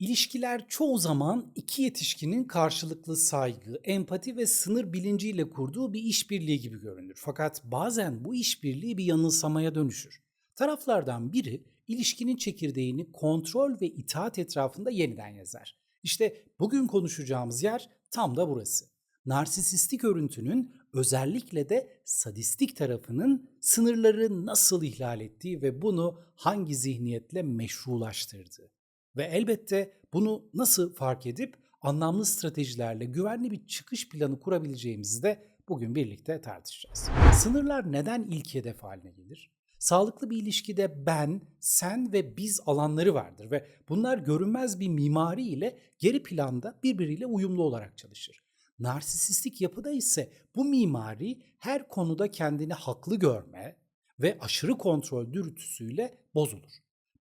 İlişkiler çoğu zaman iki yetişkinin karşılıklı saygı, empati ve sınır bilinciyle kurduğu bir işbirliği gibi görünür. Fakat bazen bu işbirliği bir yanılsamaya dönüşür. Taraflardan biri ilişkinin çekirdeğini kontrol ve itaat etrafında yeniden yazar. İşte bugün konuşacağımız yer tam da burası. Narsisistik örüntünün özellikle de sadistik tarafının sınırları nasıl ihlal ettiği ve bunu hangi zihniyetle meşrulaştırdığı. Ve elbette bunu nasıl fark edip anlamlı stratejilerle güvenli bir çıkış planı kurabileceğimizi de bugün birlikte tartışacağız. Sınırlar neden ilk hedef haline gelir? Sağlıklı bir ilişkide ben, sen ve biz alanları vardır ve bunlar görünmez bir mimari ile geri planda birbiriyle uyumlu olarak çalışır. Narsisistik yapıda ise bu mimari her konuda kendini haklı görme ve aşırı kontrol dürtüsüyle bozulur.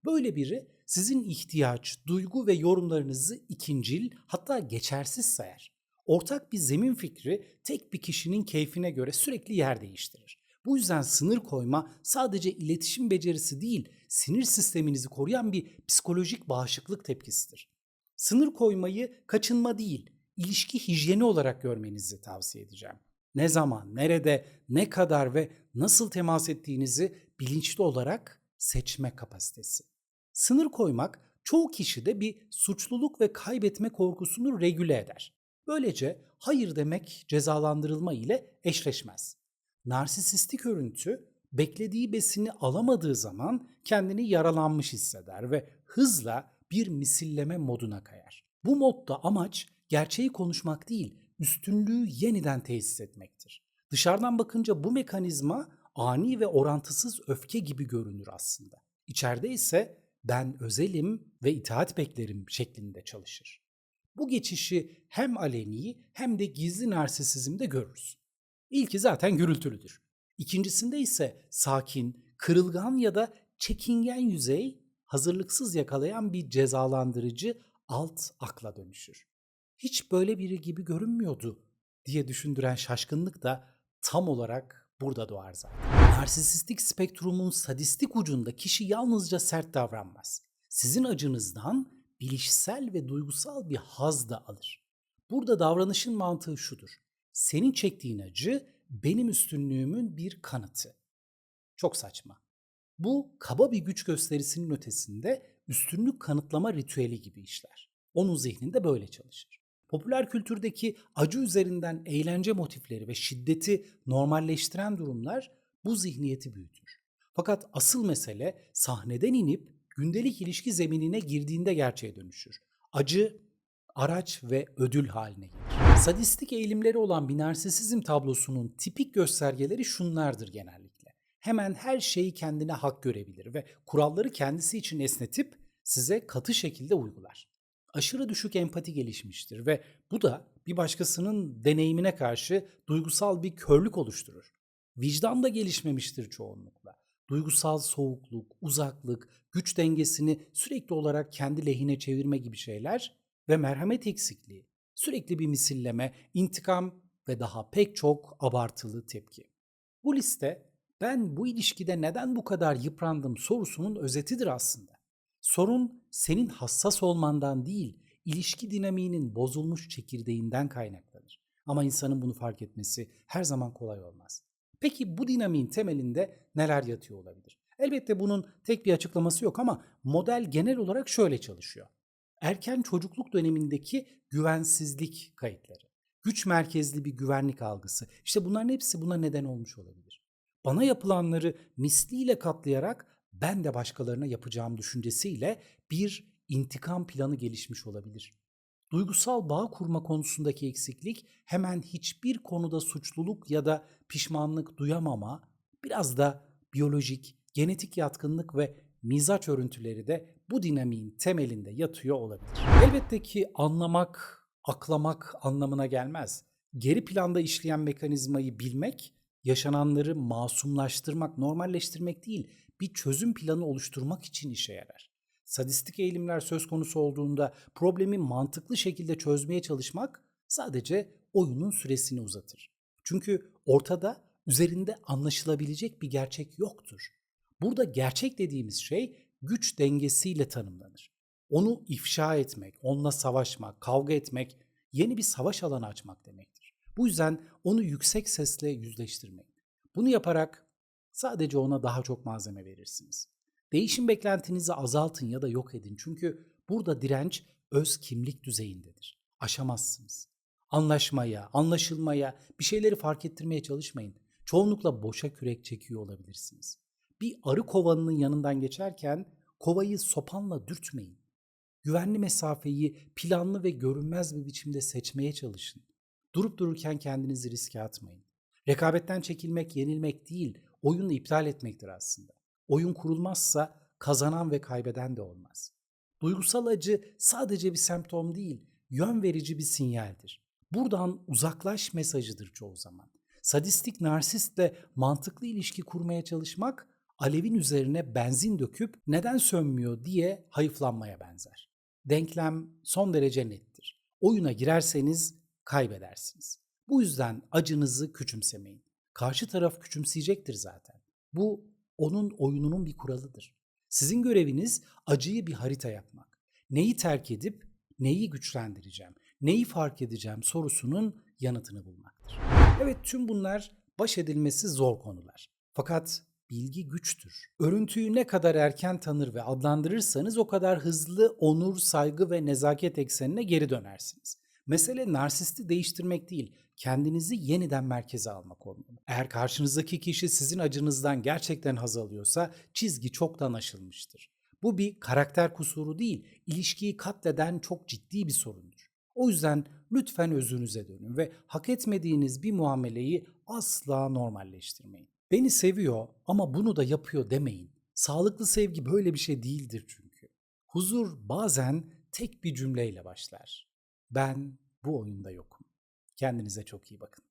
Böyle biri sizin ihtiyaç, duygu ve yorumlarınızı ikincil hatta geçersiz sayar. Ortak bir zemin fikri tek bir kişinin keyfine göre sürekli yer değiştirir. Bu yüzden sınır koyma sadece iletişim becerisi değil, sinir sisteminizi koruyan bir psikolojik bağışıklık tepkisidir. Sınır koymayı kaçınma değil, ilişki hijyeni olarak görmenizi tavsiye edeceğim. Ne zaman, nerede, ne kadar ve nasıl temas ettiğinizi bilinçli olarak seçme kapasitesi. Sınır koymak çoğu kişide bir suçluluk ve kaybetme korkusunu regüle eder. Böylece hayır demek cezalandırılma ile eşleşmez. Narsisistik örüntü beklediği besini alamadığı zaman kendini yaralanmış hisseder ve hızla bir misilleme moduna kayar. Bu modda amaç gerçeği konuşmak değil, üstünlüğü yeniden tesis etmektir. Dışarıdan bakınca bu mekanizma ani ve orantısız öfke gibi görünür aslında. İçeride ise ben özelim ve itaat beklerim şeklinde çalışır. Bu geçişi hem aleni hem de gizli narsisizmde görürüz. İlki zaten gürültülüdür. İkincisinde ise sakin, kırılgan ya da çekingen yüzey hazırlıksız yakalayan bir cezalandırıcı alt akla dönüşür. Hiç böyle biri gibi görünmüyordu diye düşündüren şaşkınlık da tam olarak burada doğar zaten. Narsisistik spektrumun sadistik ucunda kişi yalnızca sert davranmaz. Sizin acınızdan bilişsel ve duygusal bir haz da alır. Burada davranışın mantığı şudur. Senin çektiğin acı benim üstünlüğümün bir kanıtı. Çok saçma. Bu kaba bir güç gösterisinin ötesinde üstünlük kanıtlama ritüeli gibi işler. Onun zihninde böyle çalışır. Popüler kültürdeki acı üzerinden eğlence motifleri ve şiddeti normalleştiren durumlar bu zihniyeti büyütür. Fakat asıl mesele sahneden inip gündelik ilişki zeminine girdiğinde gerçeğe dönüşür. Acı araç ve ödül haline gelir. Sadistik eğilimleri olan bir narsisizm tablosunun tipik göstergeleri şunlardır genellikle. Hemen her şeyi kendine hak görebilir ve kuralları kendisi için esnetip size katı şekilde uygular. Aşırı düşük empati gelişmiştir ve bu da bir başkasının deneyimine karşı duygusal bir körlük oluşturur. Vicdan da gelişmemiştir çoğunlukla. Duygusal soğukluk, uzaklık, güç dengesini sürekli olarak kendi lehine çevirme gibi şeyler ve merhamet eksikliği, sürekli bir misilleme, intikam ve daha pek çok abartılı tepki. Bu liste ben bu ilişkide neden bu kadar yıprandım sorusunun özetidir aslında. Sorun senin hassas olmandan değil, ilişki dinamiğinin bozulmuş çekirdeğinden kaynaklanır. Ama insanın bunu fark etmesi her zaman kolay olmaz. Peki bu dinamiğin temelinde neler yatıyor olabilir? Elbette bunun tek bir açıklaması yok ama model genel olarak şöyle çalışıyor. Erken çocukluk dönemindeki güvensizlik kayıtları, güç merkezli bir güvenlik algısı. İşte bunların hepsi buna neden olmuş olabilir. Bana yapılanları misliyle katlayarak ben de başkalarına yapacağım düşüncesiyle bir intikam planı gelişmiş olabilir. Duygusal bağ kurma konusundaki eksiklik hemen hiçbir konuda suçluluk ya da pişmanlık duyamama, biraz da biyolojik, genetik yatkınlık ve mizaç örüntüleri de bu dinamiğin temelinde yatıyor olabilir. Elbette ki anlamak, aklamak anlamına gelmez. Geri planda işleyen mekanizmayı bilmek, yaşananları masumlaştırmak, normalleştirmek değil, bir çözüm planı oluşturmak için işe yarar. Sadistik eğilimler söz konusu olduğunda problemi mantıklı şekilde çözmeye çalışmak sadece oyunun süresini uzatır. Çünkü ortada üzerinde anlaşılabilecek bir gerçek yoktur. Burada gerçek dediğimiz şey güç dengesiyle tanımlanır. Onu ifşa etmek, onunla savaşmak, kavga etmek, yeni bir savaş alanı açmak demektir. Bu yüzden onu yüksek sesle yüzleştirmeyin. Bunu yaparak sadece ona daha çok malzeme verirsiniz. Değişim beklentinizi azaltın ya da yok edin. Çünkü burada direnç öz kimlik düzeyindedir. Aşamazsınız. Anlaşmaya, anlaşılmaya, bir şeyleri fark ettirmeye çalışmayın. Çoğunlukla boşa kürek çekiyor olabilirsiniz. Bir arı kovanının yanından geçerken kovayı sopanla dürtmeyin. Güvenli mesafeyi planlı ve görünmez bir biçimde seçmeye çalışın. Durup dururken kendinizi riske atmayın. Rekabetten çekilmek yenilmek değil, oyunu iptal etmektir aslında. Oyun kurulmazsa kazanan ve kaybeden de olmaz. Duygusal acı sadece bir semptom değil, yön verici bir sinyaldir. Buradan uzaklaş mesajıdır çoğu zaman. Sadistik narsistle mantıklı ilişki kurmaya çalışmak, alevin üzerine benzin döküp neden sönmüyor diye hayıflanmaya benzer. Denklem son derece nettir. Oyuna girerseniz kaybedersiniz. Bu yüzden acınızı küçümsemeyin. Karşı taraf küçümseyecektir zaten. Bu onun oyununun bir kuralıdır. Sizin göreviniz acıyı bir harita yapmak. Neyi terk edip neyi güçlendireceğim, neyi fark edeceğim sorusunun yanıtını bulmaktır. Evet tüm bunlar baş edilmesi zor konular. Fakat bilgi güçtür. Örüntüyü ne kadar erken tanır ve adlandırırsanız o kadar hızlı onur, saygı ve nezaket eksenine geri dönersiniz. Mesele narsisti değiştirmek değil, kendinizi yeniden merkeze almak olmalı. Eğer karşınızdaki kişi sizin acınızdan gerçekten haz alıyorsa çizgi çoktan aşılmıştır. Bu bir karakter kusuru değil, ilişkiyi katleden çok ciddi bir sorundur. O yüzden lütfen özünüze dönün ve hak etmediğiniz bir muameleyi asla normalleştirmeyin. Beni seviyor ama bunu da yapıyor demeyin. Sağlıklı sevgi böyle bir şey değildir çünkü. Huzur bazen tek bir cümleyle başlar. Ben bu oyunda yokum. Kendinize çok iyi bakın.